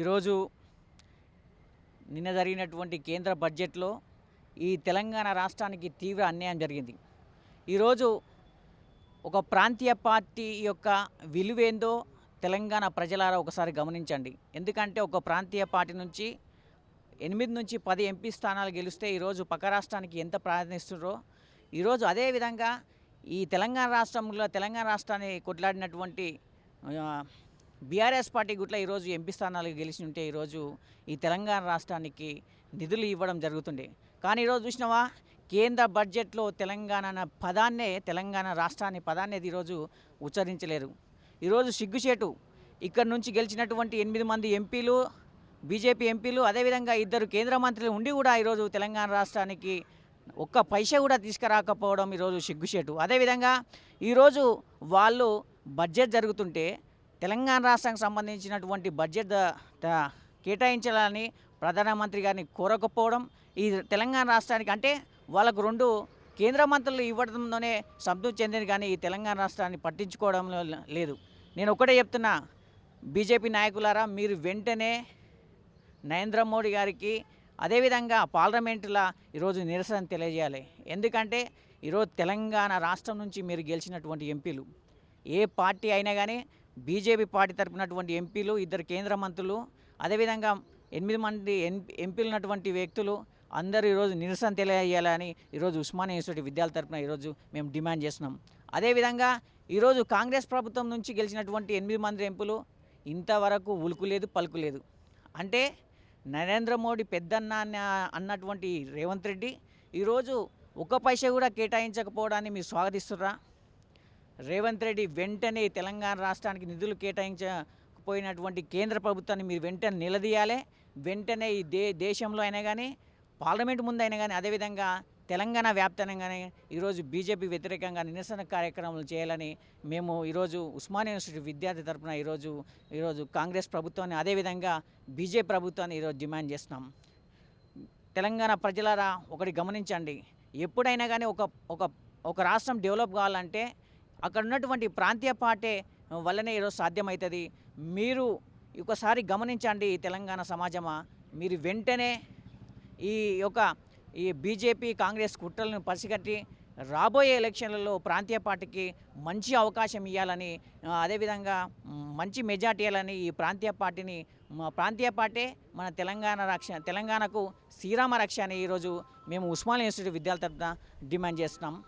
ఈరోజు నిన్న జరిగినటువంటి కేంద్ర బడ్జెట్లో ఈ తెలంగాణ రాష్ట్రానికి తీవ్ర అన్యాయం జరిగింది. ఈరోజు ఒక ప్రాంతీయ పార్టీ యొక్క విలువేందో తెలంగాణ ప్రజలారా ఒకసారి గమనించండి. ఎందుకంటే ఒక ప్రాంతీయ పార్టీ నుంచి ఎనిమిది నుంచి పది ఎంపీ స్థానాలు గెలిస్తే ఈరోజు పక్క రాష్ట్రానికి ఎంత ప్రాధాన్యస్తున్నారో ఈరోజు అదేవిధంగా ఈ తెలంగాణ రాష్ట్రంలో తెలంగాణ రాష్ట్రాన్ని కొట్లాడినటువంటి బీఆర్ఎస్ పార్టీ గుట్ల ఈరోజు ఎంపీ స్థానాలు గెలిచి ఉంటే ఈరోజు ఈ తెలంగాణ రాష్ట్రానికి నిధులు ఇవ్వడం జరుగుతుండే. కానీ ఈరోజు చూసినావా? కేంద్ర బడ్జెట్లో తెలంగాణ అన్న పదాన్నే తెలంగాణ రాష్ట్రాన్ని పదాన్ని ఈరోజు ఉచ్చరించలేరు. ఈరోజు సిగ్గుచేటు. ఇక్కడ నుంచి గెలిచినటువంటి ఎనిమిది మంది ఎంపీలు బీజేపీ ఎంపీలు అదేవిధంగా ఇద్దరు కేంద్ర మంత్రులు ఉండి కూడా ఈరోజు తెలంగాణ రాష్ట్రానికి ఒక్క పైసా కూడా తీసుకురాకపోవడం ఈరోజు సిగ్గుచేటు. అదేవిధంగా ఈరోజు వాళ్ళు బడ్జెట్ జరుగుతుంటే తెలంగాణ రాష్ట్రానికి సంబంధించినటువంటి బడ్జెట్ కేటాయించాలని ప్రధానమంత్రి గారిని కోరకపోవడం ఈ తెలంగాణ రాష్ట్రానికి అంటే వాళ్ళకు రెండు కేంద్ర మంత్రులు ఇవ్వడంలోనే సంతృప్తి చెందింది కానీ ఈ తెలంగాణ రాష్ట్రాన్ని పట్టించుకోవడంలో లేదు. నేను ఒకటే చెప్తున్నా బీజేపీ నాయకులారా మీరు వెంటనే నరేంద్ర మోడీ గారికి అదేవిధంగా పార్లమెంటులో ఈరోజు నిరసన తెలియజేయాలి. ఎందుకంటే ఈరోజు తెలంగాణ రాష్ట్రం నుంచి మీరు గెలిచినటువంటి ఎంపీలు ఏ పార్టీ అయినా కానీ బీజేపీ పార్టీ తరపునటువంటి ఎంపీలు ఇద్దరు కేంద్ర మంత్రులు అదేవిధంగా ఎనిమిది మంది ఎం- ఎంపీలు ఉన్నటువంటి వ్యక్తులు అందరూ ఈరోజు నిరసన తెలియజేయాలని ఈరోజు ఉస్మానియా యూనివర్సిటీ విద్యార్థి తరపున ఈరోజు మేము డిమాండ్ చేస్తున్నాం. అదేవిధంగా ఈరోజు కాంగ్రెస్ ప్రభుత్వం నుంచి గెలిచినటువంటి ఎనిమిది మంది ఎంపీలు ఇంతవరకు ఉలుకు లేదు పలుకు లేదు. అంటే నరేంద్ర మోడీ పెద్దన్న అన్నటువంటి రేవంత్ రెడ్డి ఈరోజు ఒక్క పైసా కూడా కేటాయించకపోవడాన్ని మీరు స్వాగతిస్తుర్రా? రేవంత్ రెడ్డి వెంటనే తెలంగాణ రాష్ట్రానికి నిధులు కేటాయించకపోయినటువంటి కేంద్ర ప్రభుత్వాన్ని మీరు వెంటనే నిలదీయాలి. వెంటనే ఈ దే దేశంలో అయినా కానీ పార్లమెంట్ ముందు అయినా కానీ అదేవిధంగా తెలంగాణ వ్యాప్తంగానే ఈరోజు బీజేపీ వ్యతిరేకంగా నిరసన కార్యక్రమాలు చేయాలని మేము ఈరోజు ఉస్మానియా యూనివర్సిటీ విద్యార్థి తరపున ఈరోజు ఈరోజు కాంగ్రెస్ ప్రభుత్వాన్ని అదేవిధంగా బీజేపీ ప్రభుత్వాన్ని ఈరోజు డిమాండ్ చేస్తున్నాం. తెలంగాణ ప్రజలారా ఒకటి గమనించండి. ఎప్పుడైనా కానీ ఒక ఒక ఒక రాష్ట్రం డెవలప్ కావాలంటే అక్కడ ఉన్నటువంటి ప్రాంతీయ పార్టీ వల్లనే ఈరోజు సాధ్యమవుతుంది మీరు ఒకసారి గమనించండి తెలంగాణ సమాజమా. మీరు వెంటనే ఈ యొక్క ఈ బీజేపీ కాంగ్రెస్ కుట్రలను పసిగట్టి రాబోయే ఎలక్షన్లలో ప్రాంతీయ పార్టీకి మంచి అవకాశం ఇవ్వాలని అదేవిధంగా మంచి మెజార్టీ ఇవ్వాలని ఈ ప్రాంతీయ పార్టీని మా ప్రాంతీయ పార్టీ మన తెలంగాణ రక్ష తెలంగాణకు శ్రీరామ రక్ష అని ఈరోజు మేము ఉస్మానియా ఇన్స్టిట్యూట్ విద్యార్థి తరపున డిమాండ్ చేస్తున్నాం.